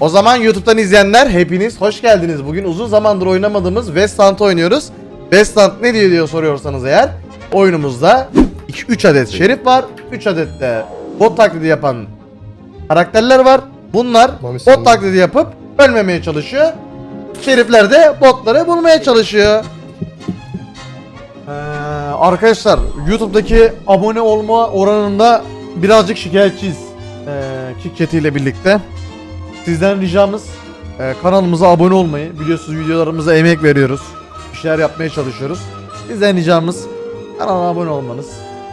O zaman YouTube'dan izleyenler hepiniz hoş geldiniz. Bugün uzun zamandır oynamadığımız Westland oynuyoruz. Westland ne diyor diyor soruyorsanız eğer oyunumuzda 3 adet şerif var. 3 adet de bot taklidi yapan karakterler var. Bunlar bot taklidi yapıp ölmemeye çalışıyor. Şerifler de botları bulmaya çalışıyor. Ee, arkadaşlar YouTube'daki abone olma oranında birazcık şikayetçiyiz. Ee, Kick ile birlikte. Sizden ricamız e, kanalımıza abone olmayı. Biliyorsunuz videolarımıza emek veriyoruz. Bir şeyler yapmaya çalışıyoruz. Sizden ricamız kanala abone olmanız.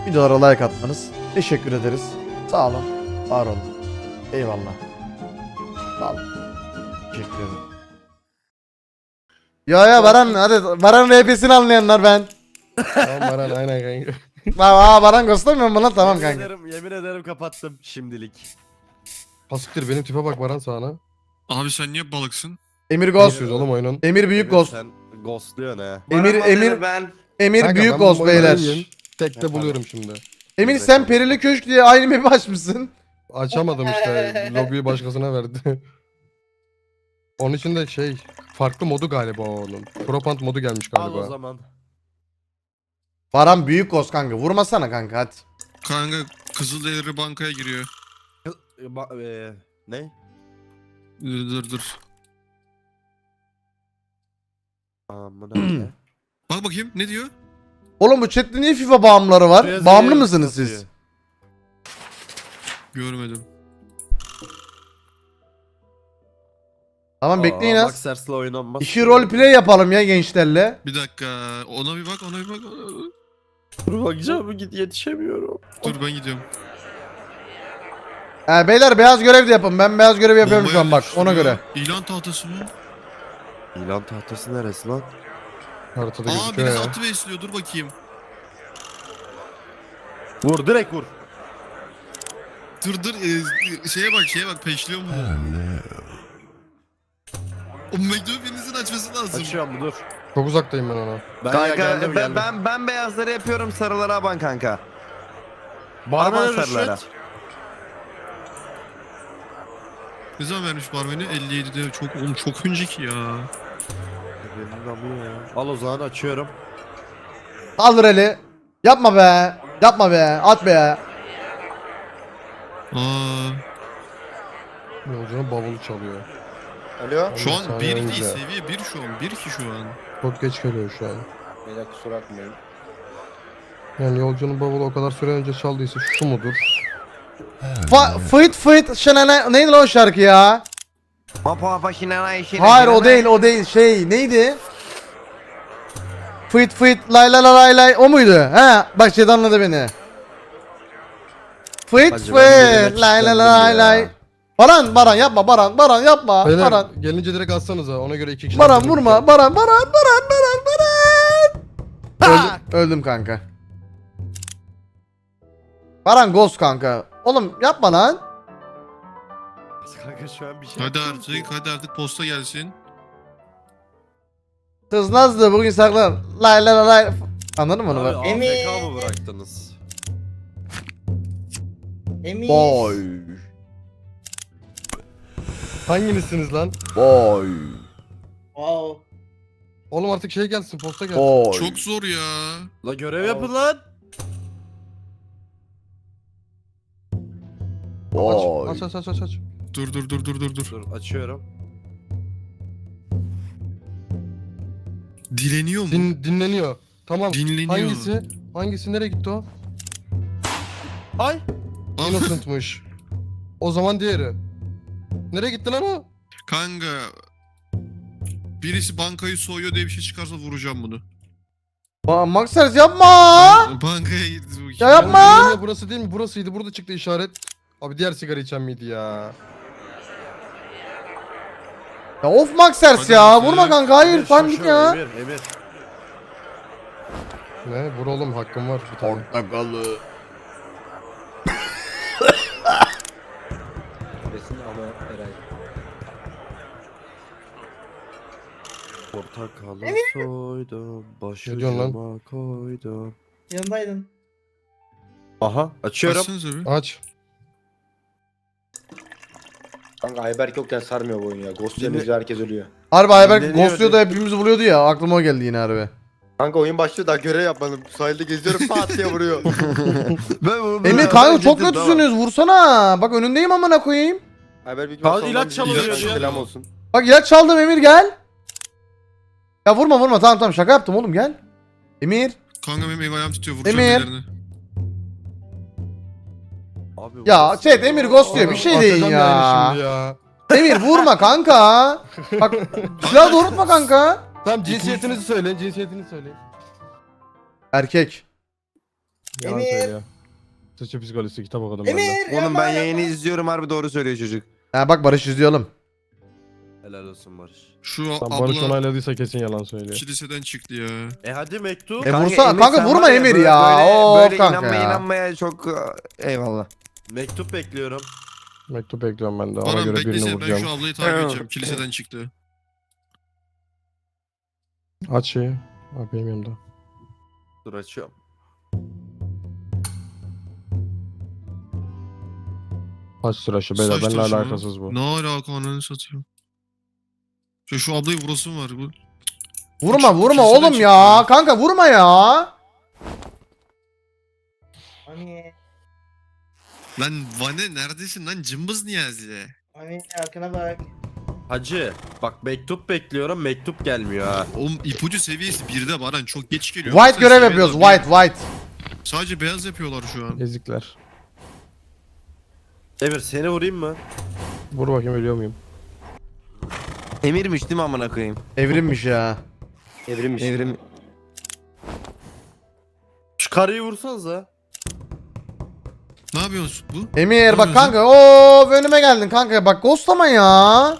Videolara like atmanız. Teşekkür ederiz. Sağ olun. Var olun. Eyvallah. Sağ olun. Teşekkür ederim. Ya ya Baran hadi Baran RP'sini anlayanlar ben. Tamam Baran aynen kanka. Aa Baran göstermiyor mu lan tamam yemin kanka. Ederim, yemin ederim kapattım şimdilik. Pasiktir benim tipe bak Baran sağına. Abi sen niye balıksın? Emir Ghost. Ghost. Oğlum oyunun. Emir büyük Ghost. Sen ghostluyorsun he. Emir Emir ben. Emir Kanka, büyük Ghost bu oyunu beyler. iyiyim. Tekte buluyorum şimdi. Emir sen Perili Köşk diye aynı map'i açmışsın. Açamadım işte. Lobiyi başkasına verdi. Onun için de şey farklı modu galiba onun. Propant modu gelmiş Al o galiba. zaman. Baran büyük Ghost kanka. Vurmasana kanka hadi. Kanka Kızılderili bankaya giriyor. E, ba- e, ne? Dur dur dur. Amına ne? Bak bakayım ne diyor? Oğlum bu chatte niye FIFA bağımlıları var? Biraz Bağımlı iyi mısınız siz? Görmedim. Tamam bekleyin Aa, az. Maxers'le oynanmaz. İşi roleplay yapalım ya gençlerle. Bir dakika. Ona bir bak ona bir bak. Dur bakacağım git yetişemiyorum. Dur ben gidiyorum. He beyler beyaz görev de yapın. Ben beyaz görev yapıyorum şu an bak ona göre. İlan tahtası mı? İlan tahtası neresi lan? Haritada Aa gözüküyor birisi ya. atı besliyor dur bakayım. Vur direkt vur. Dur dur e, şeye bak şeye bak peşliyor mu? O McDonald's'in açması lazım. Açıyorum dur. Çok uzaktayım ben ona. Ben ya Kanka geldim ben, geldim. ben ben beyazları yapıyorum sarılara aban kanka. Barmen Aman sarılara. rüşvet. Ne zaman vermiş barmeni? 57'de çok oğlum çok önceki ya. Benim namı ya. Al o zaman açıyorum. Kaldır eli. Yapma be. Yapma be. At be. Aa Yolcunun bavulu çalıyor. Alo. şu Bir an saniye 1 önce. değil seviye 1 şu an 1 ki şu an. Çok geç geliyor şu an. Beyler kusura bakmayın. Yani yolcunun bavulu o kadar süre önce çaldıysa şu mudur? Fa fıt fıt şenene neydi lan o şarkı ya? Papa papa şinana işine. Hayır o değil o değil şey neydi? Fıt fıt lay lay lay lay lay o muydu? He bak şey anladı beni. Fıt Hacı ben birine fıt lay lay lay ya. lay. Baran Baran yapma Baran Baran yapma Beyler Baran gelince direkt atsanıza ona göre iki kişi. Baran vurma Baran Baran Baran Baran Baran Öldüm, öldüm kanka Baran ghost kanka Oğlum yapma lan Kanka şu an bir şey Hadi yapıyorum artık hadi artık posta gelsin. Kız Nazlı bugün saklan Lay lay lay lay Anladın mı onu? Abi bak? AFK mı bıraktınız? Emin. Boy Hanginizsiniz lan? Boy Wow. Oğlum artık şey gelsin posta gelsin. Boy Çok zor ya. La görev yapın lan. Boy Aç aç aç aç aç. Dur dur dur dur dur dur. Dur açıyorum. Dileniyor mu? Din, dinleniyor. Tamam. Dinleniyor. Hangisi? Hangisi nereye gitti o? Ay. Ah, Innocent'mış. o zaman diğeri. Nereye gitti lan o? Kanka. Birisi bankayı soyuyor diye bir şey çıkarsa vuracağım bunu. Ba- Maxers yapma Bankaya gitti bu. Ya yapma. Bilmiyorum, burası değil mi? Burasıydı. Burada çıktı işaret. Abi diğer sigara içen miydi ya? Ya of Maxers ya vurma kanka hayır şu, git ya Emir, Emir. Ne? Vur oğlum hakkım var bir tane. Portakalı Besin ama Eray. Portakalı soydum, başucuma koydum. Yanındaydın. Aha, açıyorum. Açsanıza bir. Aç. Kanka Ayberk yokken sarmıyor bu oyun ya. Ghost Dinle- herkes ölüyor. Harbi Ayberk Dinleniyor ghostluyor da hepimizi buluyordu ya. Aklıma o geldi yine harbi. Kanka oyun başlıyor daha görev yapmadım. Sahilde geziyorum pat diye vuruyor. Ben bunu Emir kanka çok kötüsünüz. Vursana. Bak önündeyim amına koyayım. Ayberk büyük Kanka ilaç çalıyor ya. Selam olsun. Bak ilaç çaldım Emir gel. Ya vurma vurma tamam tamam şaka yaptım oğlum gel. Emir. Kanka benim ev ayağım tutuyor vuracağım Emir. birilerini. Abi, Ya chat Emir ghostluyor bir şey deyin ya. ya. Emir vurma kanka. Bak silahı doğrultma kanka. Tamam cinsiyetinizi söyleyin cinsiyetinizi söyleyin. Erkek. Yalan Emir. söylüyor. Sıçı psikolojisi kitap okudum ben de. Emir. Oğlum yapma, ben yayını izliyorum harbi doğru söylüyor çocuk. Ha bak Barış izliyor oğlum. Helal olsun Barış. Şu Tam Barış abla onayladıysa kesin yalan söylüyor. kiliseden çıktı ya. E hadi mektup. E Kanka, Emir kanka sen vurma var Emir böyle- ya. Böyle, Oo böyle kanka inanmaya ya. inanmaya çok eyvallah. Mektup bekliyorum. Mektup bekliyorum ben de ona Baran göre birini beklesene ben vuracağım. şu ablayı takip edeceğim. Kiliseden çıktı. Aç şeyi. Bak benim yanımda. Dur açıyorum. Aç sıraşı beyler Saç benimle tıraşı mı? alakasız bu. Ne alaka ananı satayım. Şu, şu ablayı vurasım var bu. Vurma vurma Kiliseden oğlum ya. ya. Kanka vurma ya. Hani Lan Vane neredesin lan cımbız Niyazi? hani arkana bak. Hacı bak mektup bekliyorum mektup gelmiyor ha. Oğlum ipucu seviyesi birde Baran çok geç geliyor. White görev yapıyoruz. White white. Sadece beyaz yapıyorlar şu an. Ezikler. Emir seni vurayım mı? Vur bakayım ölüyor muyum? Emirmiş değil mi amına koyayım? Evrimmiş ya. Evrimmiş. Evrim. Şu karıyı vursanıza. Ne yapıyorsun bu? Emir bak kanka. Oo önüme geldin kanka. Bak ghostlama ya.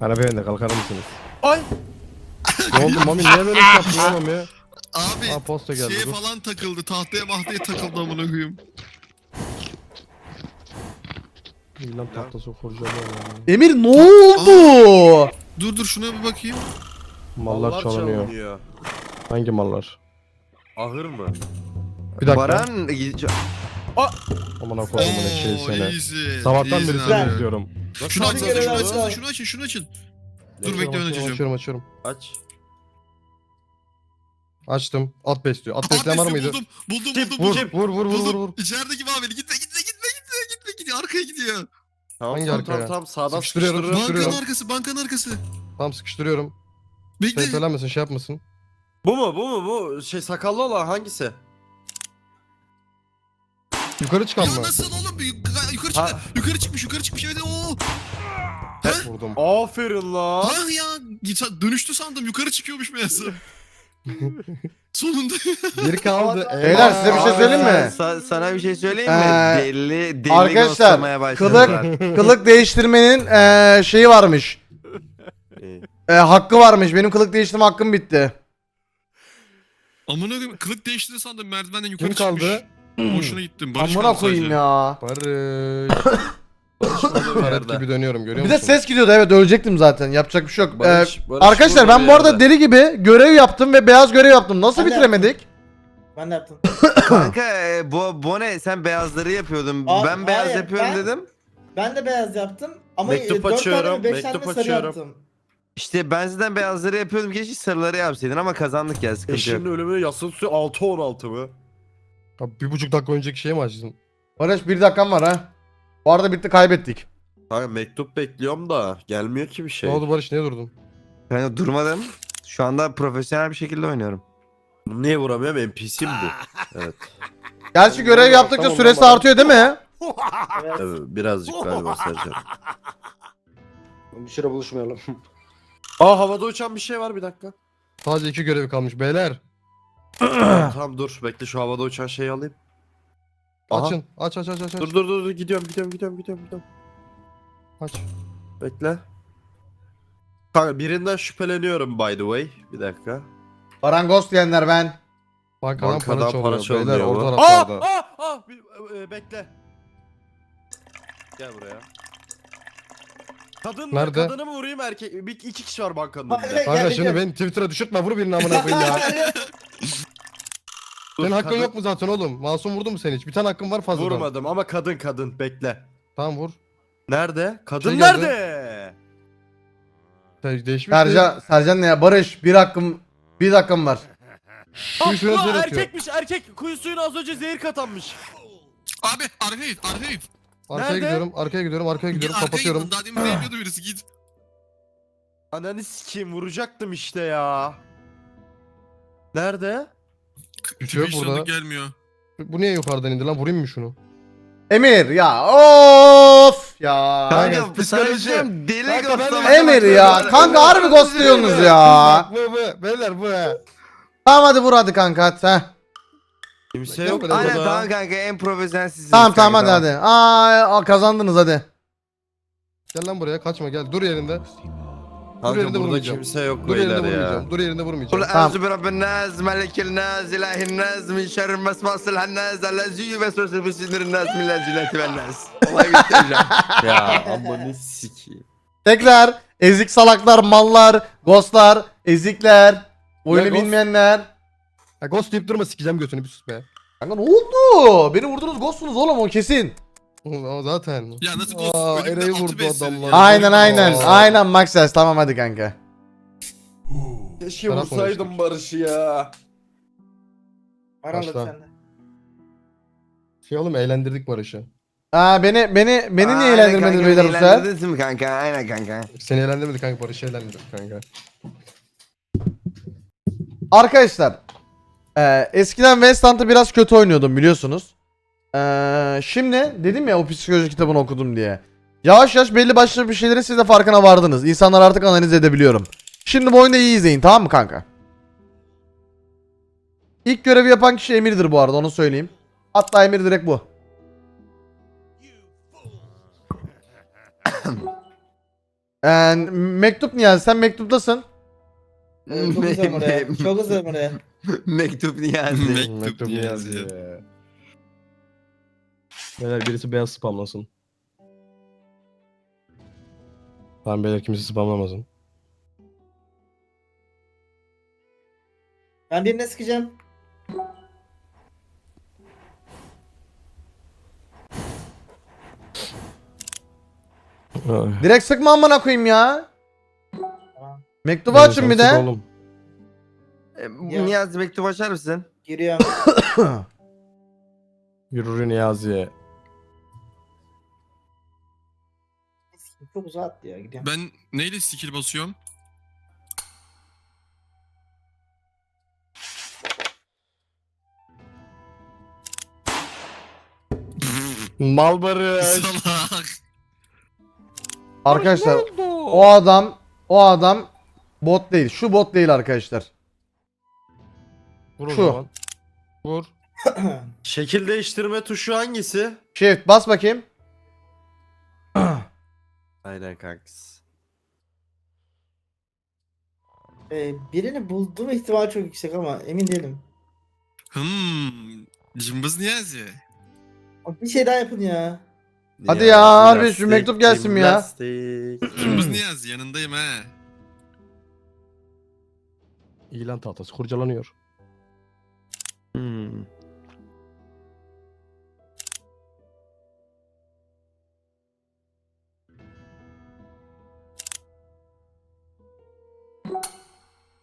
Arabaya de kalkar mısınız? Ay! ne oldu Mami niye böyle şey yaptın ya Mami? Abi Aa posta geldi şeye dur. falan takıldı. Tahtaya mahtaya takıldı amına koyayım. İlan tahtası kuracağım ya. Emir ne oldu? Dur dur şuna bir bakayım. Mallar çalınıyor. Hangi mallar? Ahır mı? Bir dakika. Baran Aman koyayım bunu şey seni. Sabahtan beri abi. seni izliyorum. Şunu açın, şunu açın, şunu açın, şunu açın. Dur bekle ben Açıyorum, açacağım. Açıyorum açıyorum. Aç. Açtım. At besliyor. At besleyen var mıydı? Buldum, buldum, buldum, Vur buldum. vur vur vur vur vur. İçerideki mavi gitme, gitme, gitme, gitme, gitme, gitme. Arkaya gidiyor. Tamam Hangi tamam arkaya? tamam, tamam sağdan Sıkıştırıyorum, sıkıştırıyorum. Sıkıştırıyorum. Bankanın arkası, bankanın arkası. Tamam sıkıştırıyorum. Bekle. Şey söylenmesin şey yapmasın. Bu mu bu mu bu şey sakallı olan hangisi? Yukarı çıkan Ya mı? nasıl oğlum? Yukarı, yukarı çıktı. Ha. Yukarı çıkmış, yukarı çıkmış. Evet, oo. Vurdum. Aferin la. Ah ya, dönüştü sandım. Yukarı çıkıyormuş meğerse. Sonunda. Bir kaldı. Beyler, size bir şey söyleyeyim mi? Sa- sana bir şey söyleyeyim mi? Ee, deli deli arkadaşlar, başladılar. Kılık değiştirmenin eee, şeyi varmış. Eee, hakkı varmış. Benim kılık değiştirme hakkım bitti. Amına koyayım, kılık değiştirdi sandım. Merdivenden yukarı Kim çıkmış. kaldı? Boşuna gittim. Barış Amına kaldı koyayım sadece. ya. Barış. Taret gibi dönüyorum görüyor Bir de musun? ses gidiyordu evet ölecektim zaten. Yapacak bir şey yok. Barış- Eee, Barış arkadaşlar burada ben bir bu arada yerde. deli gibi görev yaptım ve beyaz görev yaptım. Nasıl Ben de bitiremedik? Ben de yaptım. Kanka e, bu, bu ne? Sen beyazları yapıyordun. Aa, ben beyaz hayır, yapıyorum ben- dedim. Ben de beyaz yaptım. Ama Mektup e, dört açıyorum, tane mi beş tane mektup mi sarı açıyorum. yaptım. İşte ben zaten beyazları yapıyordum. Keşke sarıları yapsaydın ama kazandık ya sıkıntı yok. Eşinin ölümü yasıl suyu 6-16 mı? Abi bir buçuk dakika önceki şeyi mi açtın? Barış bir dakikam var ha. Bu arada bitti kaybettik. Kanka mektup bekliyorum da gelmiyor ki bir şey. Ne oldu Barış niye durdun? Ben durmadım. Şu anda profesyonel bir şekilde oynuyorum. Niye vuramıyorum? NPC mi bu? evet. Gerçi görev yaptıkça Tamam, süresi tamam. artıyor değil mi? Evet. evet birazcık galiba Sercan. Bir süre buluşmayalım. Aa havada uçan bir şey var bir dakika. Sadece iki görevi kalmış beyler. Tamam dur bekle şu havada uçan şeyi alayım. Aha. Açın. Aç aç aç aç. aç. Dur dur dur dur gidiyorum gidiyorum gidiyorum gidiyorum gidiyorum. Aç. Bekle. Kanka birinden şüpheleniyorum by the way. Bir dakika. Parangoz diyenler ben. Bankadan, Bankadan para para çalıyor. çalınıyor Beyler mu? orta Aa, taraflarda. aa, aa, bir- e, bekle. Gel buraya. Kadın mı? Nerede? Kadını mı vurayım erkek? Bir, iki kişi var bankanın önünde. Kanka şimdi beni Twitter'a düşürtme vur birini amına koyayım ya. Dur, Senin hakkın kadın- yok mu zaten oğlum? Masum vurdu mu seni hiç? Bir tane hakkın var fazladan. Vurmadım ama kadın kadın bekle. Tamam vur. Nerede? Kadın Şey geldi. nerede? Sen değişmiş. Sercan, Sercan ne ya? Barış bir hakkım bir dakikam var. Şu üstüne Aa, zehir atıyor. erkekmiş erkek. Kuyu suyuna az önce zehir katanmış. Abi arkaya git arkaya git. Arkaya Nerede? gidiyorum, arkaya gidiyorum, arkaya gidiyorum, arkaya kapatıyorum. git. Daha demin değmiyordu birisi git. Ananı sikeyim vuracaktım işte ya. Nerede? Bir şey yok Hiç burada. gelmiyor. Bu niye yukarıdan indi lan? Vurayım mı şunu? Emir ya of ya. Kanka psikoloji. psikolojim deli Kanka, ben. Emir ya. Kanka harbi ghostluyorsunuz ya. Bu bu. Beyler bu. Tamam hadi vur hadi kanka hadi. Heh. Kimse Yok burada. Aynen tamam kanka en profesyonel sizsiniz. Tamam tamam kanka, hadi hadi. Aa aa, kazandınız hadi. Gel lan buraya kaçma gel. Dur yerinde. Dur Kanka burada vurmayacağım. kimse yok Dur yerinde beyler ya. vurmayacağım. Dur yerinde Kul vurmayacağım. Tamam. enzu bi rabbin nas, melikin nas, ilahin nas, min şerrin mesmasil hannas, allazi yüvesvese fi sinirin nas, min lezileti ven nas. Olay bitti hocam. Ya amanı sikeyim. Tekrar ezik salaklar, mallar, ghostlar, ezikler, oyunu Ya ghost- bilmeyenler. Ya ghost deyip durma sikeceğim götünü bir sus be. Kanka ne oldu? Beni vurdunuz ghostunuz oğlum o kesin. O zaten. Ya nasıl ghost? Aa, Eray'ı altı vurdu adamlar. Aynen aynen. Aa. Aynen Maxes tamam hadi kanka. Keşke Taraf vursaydım Barış'ı ya. Başla. sende. Şey oğlum eğlendirdik Barış'ı. Aa beni beni beni niye eğlendirmediniz beyler bu sefer? eğlendirdiniz mi kanka? Aynen kanka. Seni eğlendirmedik kanka Barış'ı eğlendirdik kanka. Arkadaşlar e, eskiden Westland'ı biraz kötü oynuyordum biliyorsunuz. E, şimdi dedim ya o psikoloji kitabını okudum diye. Yavaş yavaş belli başlı bir şeyleri siz de farkına vardınız. İnsanlar artık analiz edebiliyorum. Şimdi bu oyunu iyi izleyin tamam mı kanka? İlk görevi yapan kişi Emir'dir bu arada onu söyleyeyim. Hatta Emir direkt bu. Ee, mektup Niyazi sen mektuptasın. Ee, Çok güzel oraya. Çok güzel oraya. Mektup niyazi. Mektup Mektup niye Niyazi. Beyler birisi beyaz spamlasın. Tamam beyler kimse spamlamasın. Ben birine sıkacağım. Direkt sıkma amına koyayım ya. Tamam. Mektubu açın bir de. Oğlum. E, Ya. Niyazi mektup açar mısın? Giriyorum. Yürürü Niyazi'ye. Çok uzattı ya gidiyorum. Ben neyle skill basıyorum? Mal Barış. Salak. Arkadaşlar o adam o adam bot değil. Şu bot değil arkadaşlar. Vur o Şu. zaman. Vur. Şekil değiştirme tuşu hangisi? Shift bas bakayım. Aynen kankası. Ee, birini bulduğum ihtimal çok yüksek ama emin değilim. Hmm. Cımbız Niyazi. Bir şey daha yapın ya. Hadi ya, harbi şu mektup gelsin mi ya? Cımbız Niyazi yanındayım he. İlan tahtası kurcalanıyor. Hmm.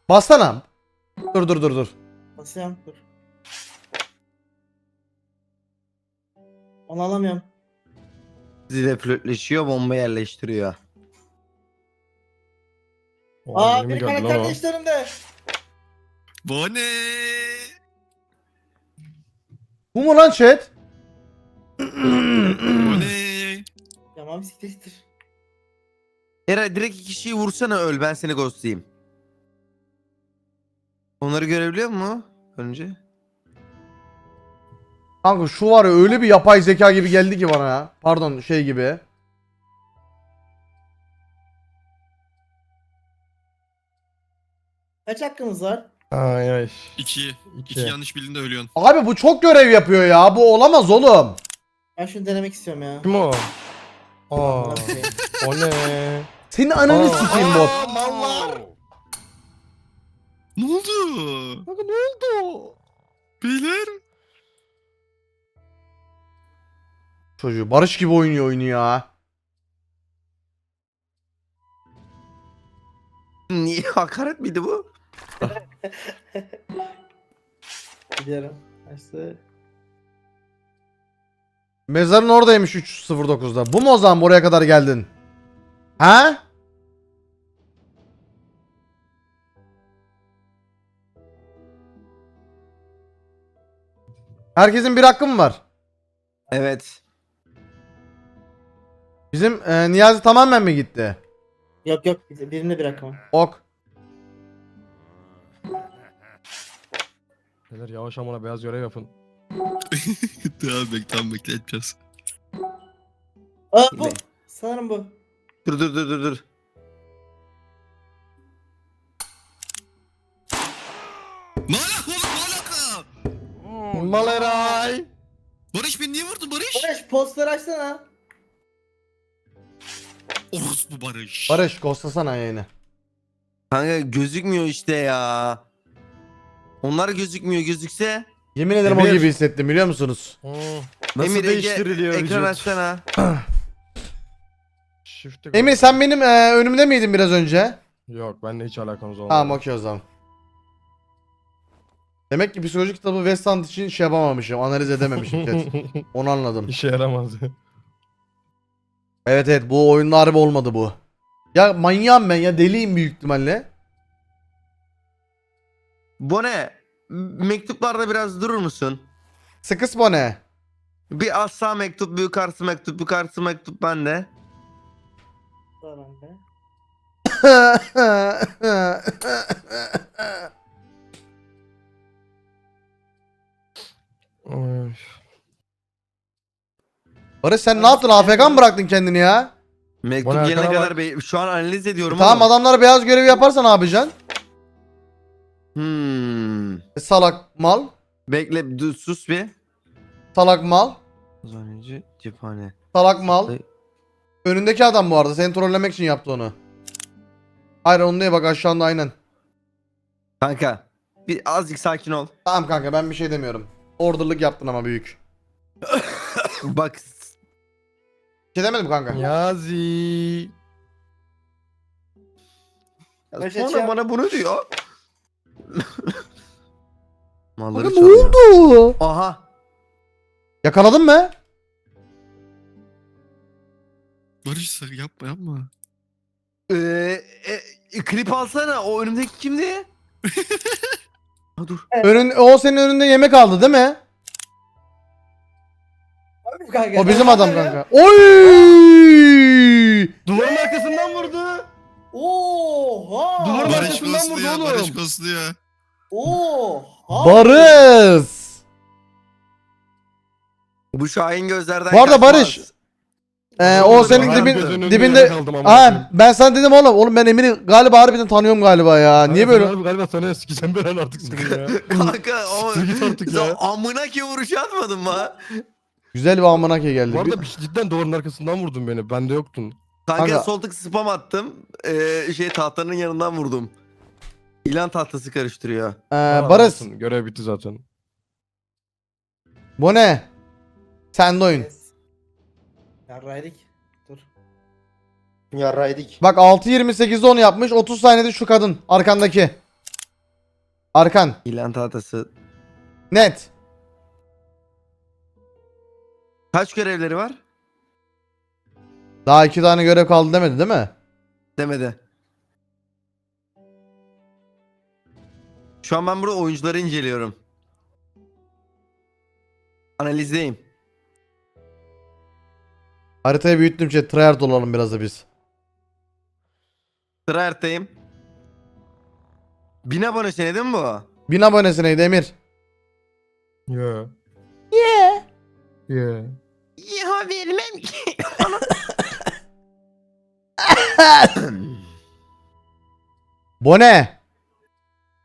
Bassana. Dur dur dur dur. Basıyorum dur. Onu alamıyorum. Zile flörtleşiyor, bomba yerleştiriyor. Oo, Aa yeni mi bir geldi lan karakter o? değişti önümde. Bu ne? Bu mu lan chat? Bu ne? Tamam siktir. Eray direkt iki kişiyi vursana öl ben seni ghostlayayım. Onları görebiliyor mu önce? Kanka şu var ya öyle bir yapay zeka gibi geldi ki bana ya. Pardon şey gibi. Kaç hakkımız var? Ay ay. İki. İki. İki yanlış bildiğinde ölüyorsun. Abi bu çok görev yapıyor ya. Bu olamaz oğlum. Ben şunu denemek istiyorum ya. Kim o? Aa, Okey. o ne? Senin ananı sikeyim bot. Mallar. Ne oldu? Kanka ne oldu? Beyler? Çocuğu Barış gibi oynuyor oyunu ya. Niye hakaret miydi bu? Biliyorum. Açtı. Mezarın oradaymış 309'da. Bu mu o zaman buraya kadar geldin? Ha? Herkesin bir hakkı mı var? Evet. Bizim e, Niyazi tamamen mi gitti? Yok yok birine bir rakam. Ok. Beyler yavaş amına beyaz görev yapın. tamam bekle tamam bekle edeceğiz. Aa bu. Sanırım bu. Dur dur dur dur dur. Ne alaka oğlum ne alaka? Maleray. Barış beni niye vurdun Barış? Barış poster açsana. Orospu Barış. Barış ghostlasana yayını. Kanka gözükmüyor işte ya. Onlar gözükmüyor gözükse. Yemin ederim o Emir. gibi hissettim biliyor musunuz? Hmm. Nasıl Emir, Ege, değiştiriliyor Ekran vücut? açsana. Emir sen benim e, önümde miydin biraz önce? Yok benimle hiç alakamız olmadı. Tamam okey o zaman. Demek ki psikolojik kitabı West Hand için şey yapamamışım, analiz edememişim. chat. Onu anladım. İşe yaramaz. Evet evet bu oyunda harbi olmadı bu. Ya manyağım ben ya deliyim büyük ihtimalle. Bu ne? Mektuplarda biraz durur musun? Sıkıs bu ne? Bir sağ mektup, bir yukarısı mektup, yukarısı mektup bende. Oy. Barış sen ne yaptın? AFK mı bıraktın kendini ya? Mektup Bana gelene kadar be- şu an analiz ediyorum tamam oğlum. adamlara beyaz görevi yaparsan ne yapacaksın? Hmm. E, salak mal. Bekle dur, sus bir. Salak mal. Zaneci cephane. Salak mal. Ay. Önündeki adam bu arada. Seni trollemek için yaptı onu. Hayır onu değil bak aşağında aynen. Kanka bir azıcık sakin ol. Tamam kanka ben bir şey demiyorum. Orderlık yaptın ama büyük. Bak şey demedim kanka. Yazi. ya sonra çık. bana bunu diyor. Malları Kanka ne çalıyor. oldu? Aha. Yakaladın mı? Barış sakın yapma yapma. Ee, e, klip alsana o önümdeki kimdi? ha, dur. Önün, o senin önünde yemek aldı değil mi? Abi kanka. O bizim adam kanka. Oy! Duvarın arkasından vurdu. Oha. Duvarın Barış arkasından vurdu ya oğlum. Barış koslu ya. Oha. Barış! Bu Şahin gözlerden Bu arada kaçmaz. Ee, o senin Ben dibin, dibinde... Aa, ben sana dedim oğlum. Oğlum ben Emir'i galiba harbiden tanıyorum galiba ya. Niye böyle? Galiba, galiba sana sikeceğim ben artık seni ya. Kanka o Siktir git artık Sen ya. amına ki vuruşu atmadın mı? Güzel bir amına geldi. Bu arada bir- cidden duvarın arkasından vurdun beni. Bende yoktun. Kanka, Kanka- sol tık spam attım. Ee, şey tahtanın yanından vurdum. İlan tahtası karıştırıyor. Ee, Bana Barış, Görev bitti zaten. bu ne? Sende oyun. Yarraydık. Dur. Yarraydık. Bak 6.28'de onu yapmış. 30 saniyede şu kadın. Arkandaki. Arkan. İlan tahtası. Net. Kaç görevleri var? Daha iki tane görev kaldı demedi değil mi? Demedi. Şu an ben burada oyuncuları inceliyorum. Analizdeyim. Haritayı büyüttüm chat. Tryhard olalım biraz da biz. Erteyim. Bin abone sene değil mi bu? 1000 abonesineydi Emir. Yeah. Yeah. Yeah. Ya vermem ki. Bu ne?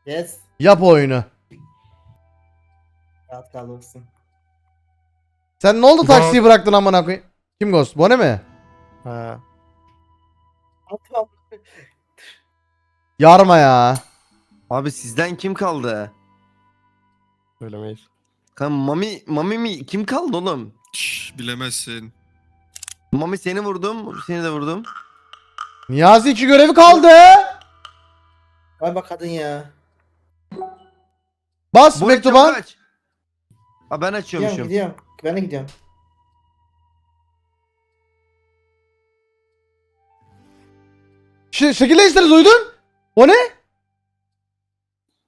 Yes. Yap oyunu. Rahat kal olsun. Sen ne oldu taksiyi bıraktın amına koyayım? Kim Ghost? Bu ne mi? Ha. Yarma ya. Abi sizden kim kaldı? Söylemeyiz. Kan Mami, Mami mi? Kim kaldı oğlum? Şş, bilemezsin. Mami seni vurdum. Seni de vurdum. Niyazi iki görevi kaldı. Ay bak kadın ya. Bas Bu mektuba. Aa, ben Gidiyorum açıyormuşum. gidiyorum. Ben de gidiyorum. Ş şekil duydun? O ne?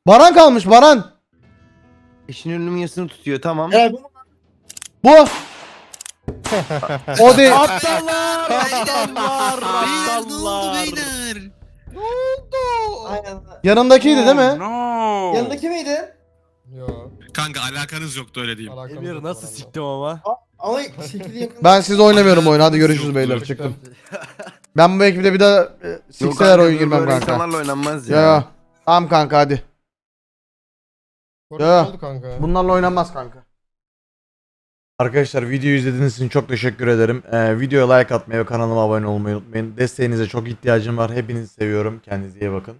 Baran kalmış Baran. Eşinin ölümün yasını tutuyor tamam. Eray bu o değil. Aptallar! Aptallar! Beyler ne oldu beyler? Aynen. Yanımdakiydi değil mi? Yanındaki miydi? Yo. Kanka alakanız yoktu öyle diyeyim. alakamız Emir yok nasıl arada. siktim ama? Ama şekli yakın. Ben siz oynamıyorum oyunu. Hadi görüşürüz Yok, beyler. yok. Çıktım. Ben bu ekiple bir daha e, sikseler oyun girmem kanka. insanlarla oynanmaz Ya. ya. ya. Tamam kanka hadi. Korku Ya. oldu kanka. Bunlarla oynanmaz kanka. Arkadaşlar videoyu izlediğiniz için çok teşekkür ederim. Ee, videoya like atmayı ve kanalıma abone olmayı unutmayın. Desteğinize çok ihtiyacım var. Hepinizi seviyorum. Kendinize iyi bakın.